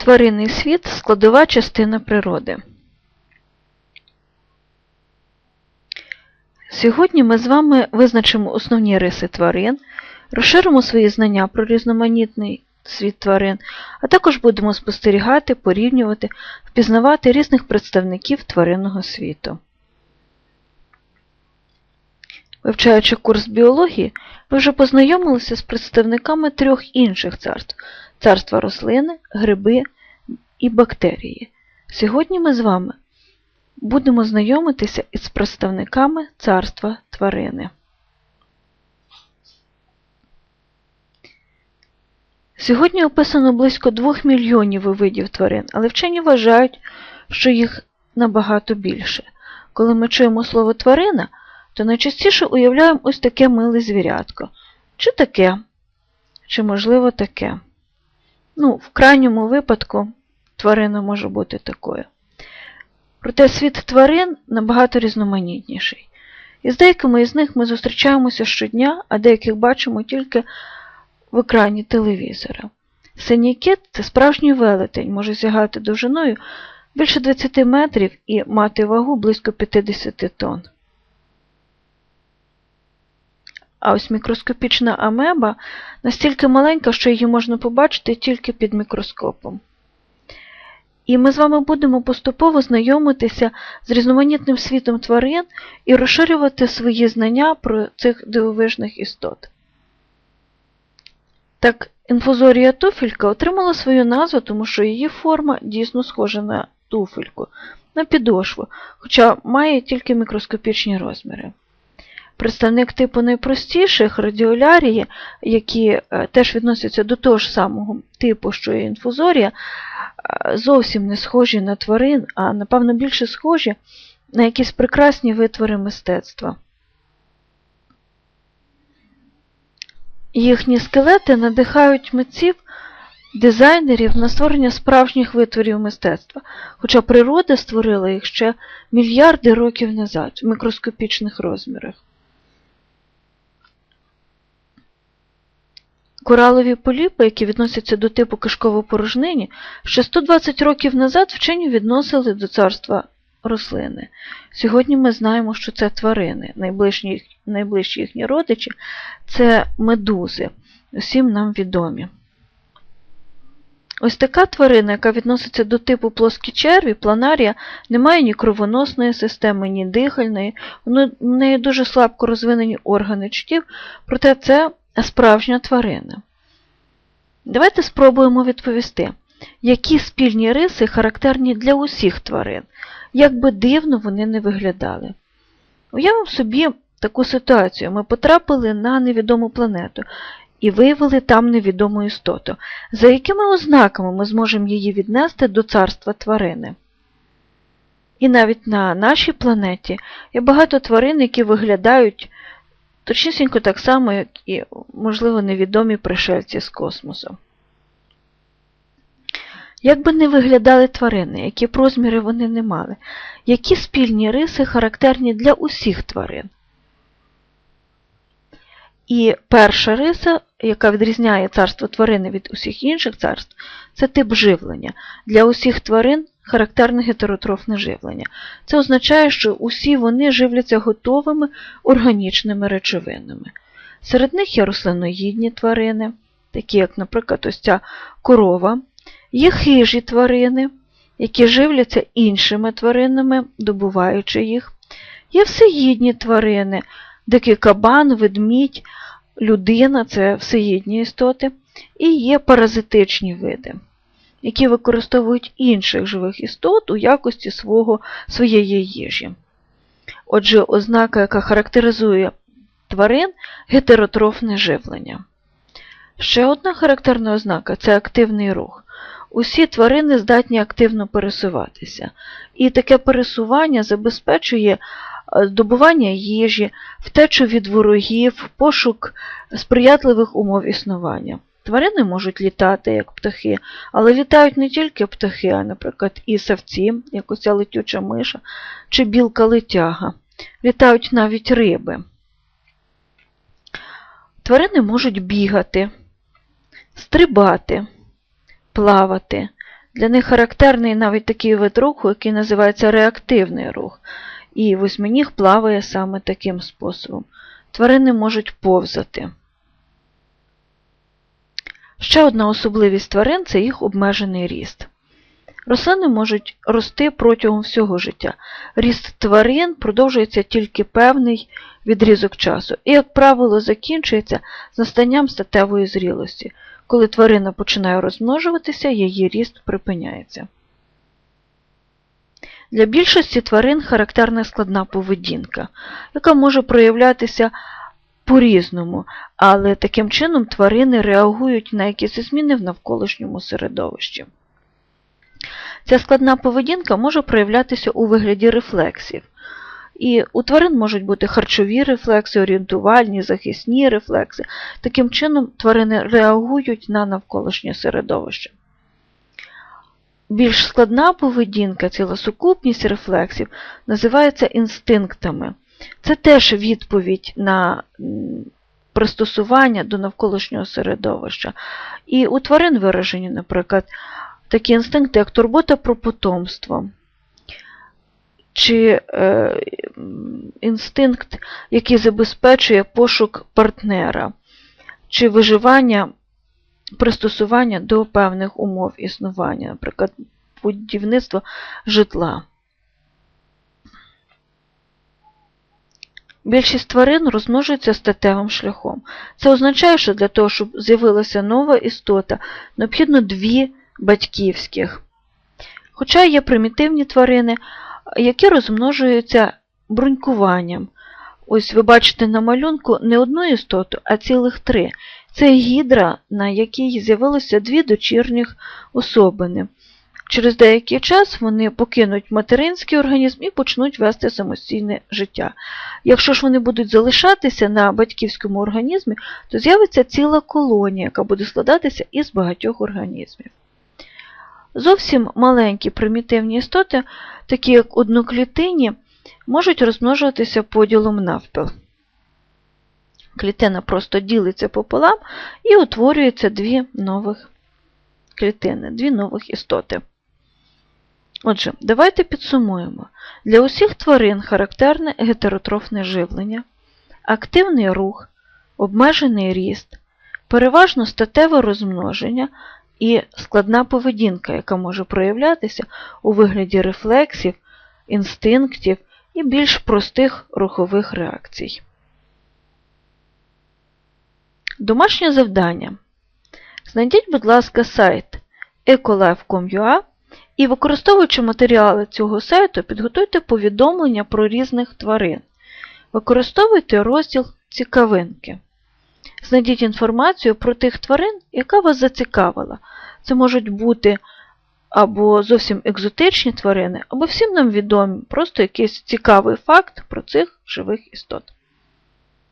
Тваринний світ складова частина природи. Сьогодні ми з вами визначимо основні риси тварин, розширимо свої знання про різноманітний світ тварин, а також будемо спостерігати, порівнювати, впізнавати різних представників тваринного світу. Вивчаючи курс біології, ви вже познайомилися з представниками трьох інших царств царства рослини, гриби і бактерії. Сьогодні ми з вами будемо знайомитися із представниками царства тварини. Сьогодні описано близько 2 мільйонів видів тварин, але вчені вважають, що їх набагато більше. Коли ми чуємо слово тварина, то найчастіше уявляємо ось таке миле звірятко. Чи таке, чи, можливо, таке. Ну, в крайньому випадку тварина може бути такою. Проте світ тварин набагато різноманітніший. І з деякими із них ми зустрічаємося щодня, а деяких бачимо тільки в екрані телевізора. Синій кит – це справжній велетень, може сягати довжиною більше 20 метрів і мати вагу близько 50 тонн. А ось мікроскопічна амеба настільки маленька, що її можна побачити тільки під мікроскопом. І ми з вами будемо поступово знайомитися з різноманітним світом тварин і розширювати свої знання про цих дивовижних істот. Так, інфузорія туфелька отримала свою назву, тому що її форма дійсно схожа на туфельку, на підошву, хоча має тільки мікроскопічні розміри. Представник типу найпростіших радіолярії, які е, теж відносяться до того ж самого типу, що і інфузорія, е, зовсім не схожі на тварин, а напевно більше схожі на якісь прекрасні витвори мистецтва. Їхні скелети надихають митців, дизайнерів на створення справжніх витворів мистецтва, хоча природа створила їх ще мільярди років назад в мікроскопічних розмірах. Коралові поліпи, які відносяться до типу кишково-порожнині, ще 120 років назад вчені відносили до царства рослини. Сьогодні ми знаємо, що це тварини. Найближчі, найближчі їхні родичі це медузи, усім нам відомі. Ось така тварина, яка відноситься до типу плоскі черві, планарія, не має ні кровоносної системи, ні дихальної, в неї дуже слабко розвинені органи чуттів, проте це справжня тварина. Давайте спробуємо відповісти, які спільні риси характерні для усіх тварин, як би дивно вони не виглядали. Уявимо собі таку ситуацію. Ми потрапили на невідому планету і виявили там невідому істоту. За якими ознаками ми зможемо її віднести до царства тварини? І навіть на нашій планеті є багато тварин, які виглядають точнісінько так само, як і, можливо, невідомі пришельці з космосу. Як би не виглядали тварини, які б розміри вони не мали, які спільні риси характерні для усіх тварин? І перша риса, яка відрізняє царство тварини від усіх інших царств, це тип живлення. Для усіх тварин характерне гетеротрофне живлення. Це означає, що усі вони живляться готовими органічними речовинами. Серед них є рослиноїдні тварини, такі як, наприклад, ось ця корова, є хижі тварини, які живляться іншими тваринами, добуваючи їх, є всеїдні тварини, дикий кабан, ведмідь, людина це всеїдні істоти, і є паразитичні види які використовують інших живих істот у якості свого, своєї їжі. Отже, ознака, яка характеризує тварин гетеротрофне живлення. Ще одна характерна ознака це активний рух. Усі тварини здатні активно пересуватися, і таке пересування забезпечує здобування їжі, втечу від ворогів, пошук сприятливих умов існування. Тварини можуть літати, як птахи, але літають не тільки птахи, а, наприклад, і савці, як оця летюча миша, чи білка-летяга. Літають навіть риби. Тварини можуть бігати, стрибати, плавати, Для них характерний навіть такий вид руху, який називається реактивний рух, і восьминіг плаває саме таким способом. Тварини можуть повзати. Ще одна особливість тварин це їх обмежений ріст. Рослини можуть рости протягом всього життя. Ріст тварин продовжується тільки певний відрізок часу і, як правило, закінчується з настанням статевої зрілості. Коли тварина починає розмножуватися, її ріст припиняється. Для більшості тварин характерна складна поведінка, яка може проявлятися по-різному, але таким чином тварини реагують на якісь зміни в навколишньому середовищі. Ця складна поведінка може проявлятися у вигляді рефлексів. І у тварин можуть бути харчові рефлекси, орієнтувальні, захисні рефлекси. Таким чином, тварини реагують на навколишнє середовище. Більш складна поведінка, ціла сукупність рефлексів, називається інстинктами. Це теж відповідь на пристосування до навколишнього середовища. І у тварин виражені, наприклад, такі інстинкти, як турбота про потомство, чи е, інстинкт, який забезпечує пошук партнера, чи виживання, пристосування до певних умов існування, наприклад, будівництво житла. Більшість тварин розмножується статевим шляхом. Це означає, що для того, щоб з'явилася нова істота, необхідно дві батьківських. Хоча є примітивні тварини, які розмножуються брунькуванням. Ось ви бачите на малюнку не одну істоту, а цілих три. Це гідра, на якій з'явилося дві дочірніх особини. Через деякий час вони покинуть материнський організм і почнуть вести самостійне життя. Якщо ж вони будуть залишатися на батьківському організмі, то з'явиться ціла колонія, яка буде складатися із багатьох організмів. Зовсім маленькі примітивні істоти, такі як одноклітині, можуть розмножуватися поділом навпіл. Клітина просто ділиться пополам і утворюється дві нових клітини, дві нових істоти. Отже, давайте підсумуємо. Для усіх тварин характерне гетеротрофне живлення, активний рух, обмежений ріст, переважно статеве розмноження і складна поведінка, яка може проявлятися у вигляді рефлексів, інстинктів і більш простих рухових реакцій. Домашнє завдання. Знайдіть, будь ласка, сайт ecolife.com.ua і, використовуючи матеріали цього сайту, підготуйте повідомлення про різних тварин. Використовуйте розділ Цікавинки. Знайдіть інформацію про тих тварин, яка вас зацікавила. Це можуть бути або зовсім екзотичні тварини, або всім нам відомі просто якийсь цікавий факт про цих живих істот.